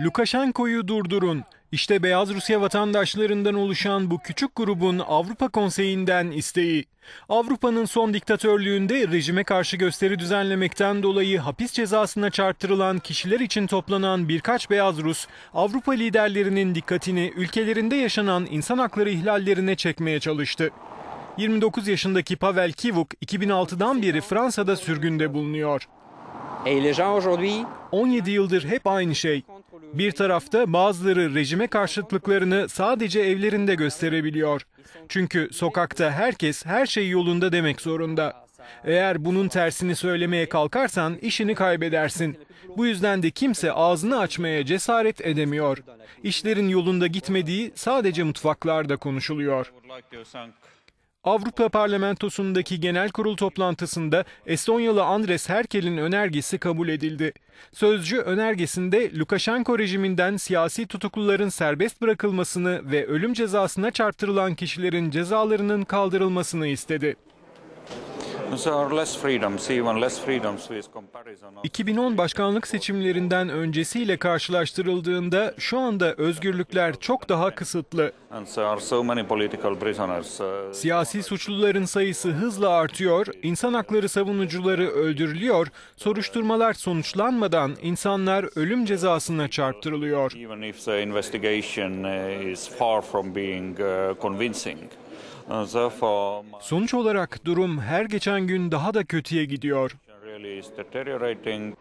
Lukashenko'yu durdurun. İşte Beyaz Rusya vatandaşlarından oluşan bu küçük grubun Avrupa Konseyi'nden isteği. Avrupa'nın son diktatörlüğünde rejime karşı gösteri düzenlemekten dolayı hapis cezasına çarptırılan kişiler için toplanan birkaç Beyaz Rus, Avrupa liderlerinin dikkatini ülkelerinde yaşanan insan hakları ihlallerine çekmeye çalıştı. 29 yaşındaki Pavel Kivuk 2006'dan beri Fransa'da sürgünde bulunuyor. 17 yıldır hep aynı şey. Bir tarafta bazıları rejime karşıtlıklarını sadece evlerinde gösterebiliyor. Çünkü sokakta herkes her şey yolunda demek zorunda. Eğer bunun tersini söylemeye kalkarsan işini kaybedersin. Bu yüzden de kimse ağzını açmaya cesaret edemiyor. İşlerin yolunda gitmediği sadece mutfaklarda konuşuluyor. Avrupa Parlamentosu'ndaki genel kurul toplantısında Estonyalı Andres Herkel'in önergesi kabul edildi. Sözcü önergesinde Lukashenko rejiminden siyasi tutukluların serbest bırakılmasını ve ölüm cezasına çarptırılan kişilerin cezalarının kaldırılmasını istedi. 2010 başkanlık seçimlerinden öncesiyle karşılaştırıldığında şu anda özgürlükler çok daha kısıtlı. Siyasi suçluların sayısı hızla artıyor, insan hakları savunucuları öldürülüyor, soruşturmalar sonuçlanmadan insanlar ölüm cezasına çarptırılıyor. Sonuç olarak durum her geçen gün daha da kötüye gidiyor. situation really is deteriorating.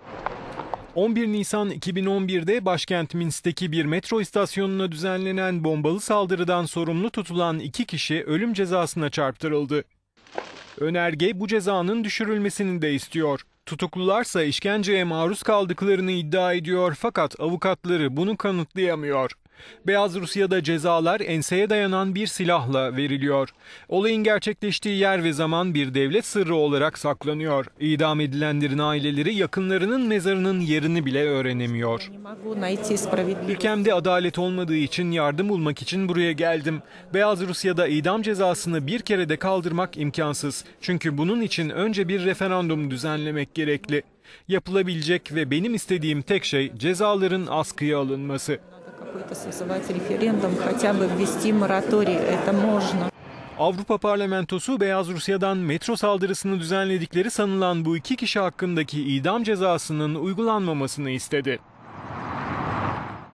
11 Nisan 2011'de başkent Minsk'teki bir metro istasyonuna düzenlenen bombalı saldırıdan sorumlu tutulan iki kişi ölüm cezasına çarptırıldı. Önerge bu cezanın düşürülmesini de istiyor. Tutuklularsa işkenceye maruz kaldıklarını iddia ediyor fakat avukatları bunu kanıtlayamıyor. Beyaz Rusya'da cezalar enseye dayanan bir silahla veriliyor. Olayın gerçekleştiği yer ve zaman bir devlet sırrı olarak saklanıyor. İdam edilenlerin aileleri yakınlarının mezarının yerini bile öğrenemiyor. Ülkemde adalet olmadığı için yardım bulmak için buraya geldim. Beyaz Rusya'da idam cezasını bir kere de kaldırmak imkansız. Çünkü bunun için önce bir referandum düzenlemek gerekli. Yapılabilecek ve benim istediğim tek şey cezaların askıya alınması. Какой-то созывать референдум, хотя бы ввести мораторий. Это можно. Avrupa Parlamentosu Beyaz Rusya'dan metro saldırısını düzenledikleri sanılan bu iki kişi hakkındaki idam cezasının uygulanmamasını istedi.